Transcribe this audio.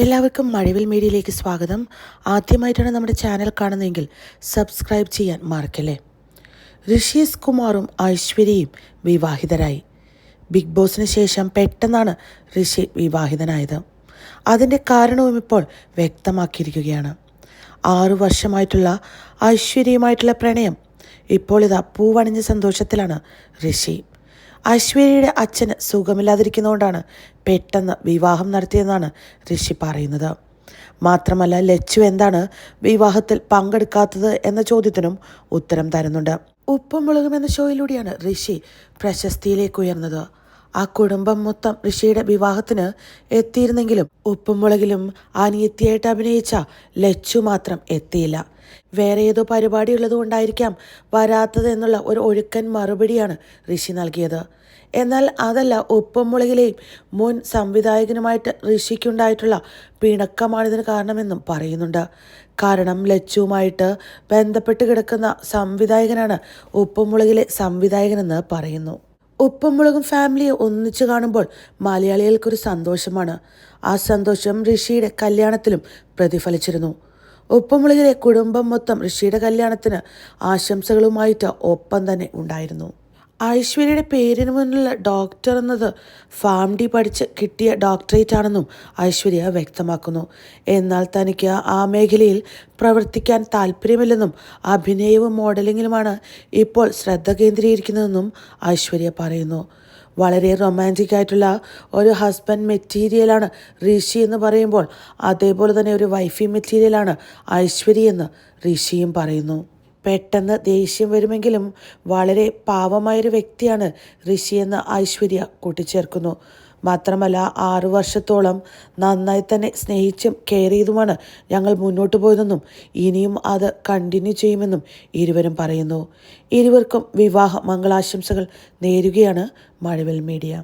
എല്ലാവർക്കും മഴവിൽ മീഡിയയിലേക്ക് സ്വാഗതം. ആദ്യമായിട്ടാണ് നമ്മുടെ ചാനൽ കാണുന്നതെങ്കിൽ സബ്സ്ക്രൈബ് ചെയ്യാൻ മറക്കല്ലേ? ഋഷീസ് കുമാറും ഐശ്വര്യയും വിവാഹിതരായി. ബിഗ് ബോസിന് ശേഷം പെട്ടെന്നാണ് ഋഷി വിവാഹിതനായത്. അതിന്റെ കാരണവും ഇപ്പോൾ വ്യക്തമാക്കിയിരിക്കുകയാണ്. ആറു വർഷമായിട്ടുള്ള ഐശ്വര്യയുമായിട്ടുള്ള പ്രണയം ഇപ്പോൾ ഇതാ പൂവണിഞ്ഞ സന്തോഷത്തിലാണ് ഋഷി. ഐശ്വര്യയുടെ അച്ഛന് സുഖമില്ലാതിരിക്കുന്നതുകൊണ്ടാണ് പെട്ടെന്ന് വിവാഹം നടത്തിയെന്നാണ് ഋഷി പറയുന്നത്. മാത്രമല്ല ലച്ചു എന്താണ് വിവാഹത്തിൽ പങ്കെടുക്കാത്തത് എന്ന ചോദ്യത്തിനും ഉത്തരം തരുന്നുണ്ട്. ഉപ്പും മുളകും എന്ന ഷോയിലൂടെയാണ് ഋഷി പ്രശസ്തിയിലേക്ക് ഉയർന്നത്. ആ കുടുംബം മൊത്തം ഋഷിയുടെ വിവാഹത്തിന് എത്തിയിരുന്നെങ്കിലും ഉപ്പും മുളകിലും അനിയത്തിയായിട്ട് അഭിനയിച്ച ലച്ചു മാത്രം എത്തിയില്ല. വേറെ ഏതോ പരിപാടി ഉള്ളതുകൊണ്ടായിരിക്കാം വരാത്തത് എന്നുള്ള ഒരു ഒഴുക്കൻ മറുപടിയാണ് ഋഷി നൽകിയത്. എന്നാൽ അതല്ല ഉപ്പും മുളകിലെയും മുൻ സംവിധായകനുമായിട്ട് ഋഷിക്കുണ്ടായിട്ടുള്ള പിണക്കമാണിതിന് കാരണമെന്നും പറയുന്നുണ്ട്. കാരണം ലച്ചുവുമായിട്ട് ബന്ധപ്പെട്ട് കിടക്കുന്ന സംവിധായകനാണ് ഉപ്പും മുളകിലെ സംവിധായകനെന്ന് പറയുന്നു. ഉപ്പും മുളകും ഫാമിലിയെ ഒന്നിച്ചു കാണുമ്പോൾ മലയാളികൾക്കൊരു സന്തോഷമാണ്. ആ സന്തോഷം ഋഷിയുടെ കല്യാണത്തിലും പ്രതിഫലിച്ചിരുന്നു. ഉപ്പുമുളകിലെ കുടുംബം മൊത്തം ഋഷിയുടെ കല്യാണത്തിന് ആശംസകളുമായിട്ട് ഒപ്പം തന്നെ ഉണ്ടായിരുന്നു. ഐശ്വര്യയുടെ പേരിന് മുന്നിലുള്ള ഡോക്ടർ എന്നത് ഫാം ഡി പഠിച്ച് കിട്ടിയ ഡോക്ടറേറ്റ് ആണെന്നും ഐശ്വര്യ വ്യക്തമാക്കുന്നു. എന്നാൽ തനിക്ക് ആ മേഖലയിൽ പ്രവർത്തിക്കാൻ താല്പര്യമില്ലെന്നും അഭിനയവും മോഡലിങ്ങിലുമാണ് ഇപ്പോൾ ശ്രദ്ധ കേന്ദ്രീകരിക്കുന്നതെന്നും ഐശ്വര്യ പറയുന്നു. വളരെ റൊമാന്റിക് ആയിട്ടുള്ള ഒരു ഹസ്ബൻഡ് മെറ്റീരിയലാണ് ഋഷി എന്ന് പറയുമ്പോൾ അതേപോലെ തന്നെ ഒരു വൈഫി മെറ്റീരിയലാണ് ഐശ്വര്യ എന്ന് ഋഷിയും പറയുന്നു. പെട്ടെന്ന് ദേഷ്യം വരുമെങ്കിലും വളരെ പാവമായൊരു വ്യക്തിയാണ് ഋഷി എന്ന് ഐശ്വര്യ കൂട്ടിച്ചേർക്കുന്നു. മാത്രമല്ല ആറു വർഷത്തോളം നന്നായി തന്നെ സ്നേഹിച്ചും കെയർ ചെയ്തുമാണ് ഞങ്ങൾ മുന്നോട്ട് പോയതെന്നും ഇനിയും അത് കണ്ടിന്യൂ ചെയ്യുമെന്നും ഇരുവരും പറയുന്നു. ഇരുവർക്കും വിവാഹ മംഗളാശംസകൾ നേരുകയാണ് മഴവിൽ മീഡിയ.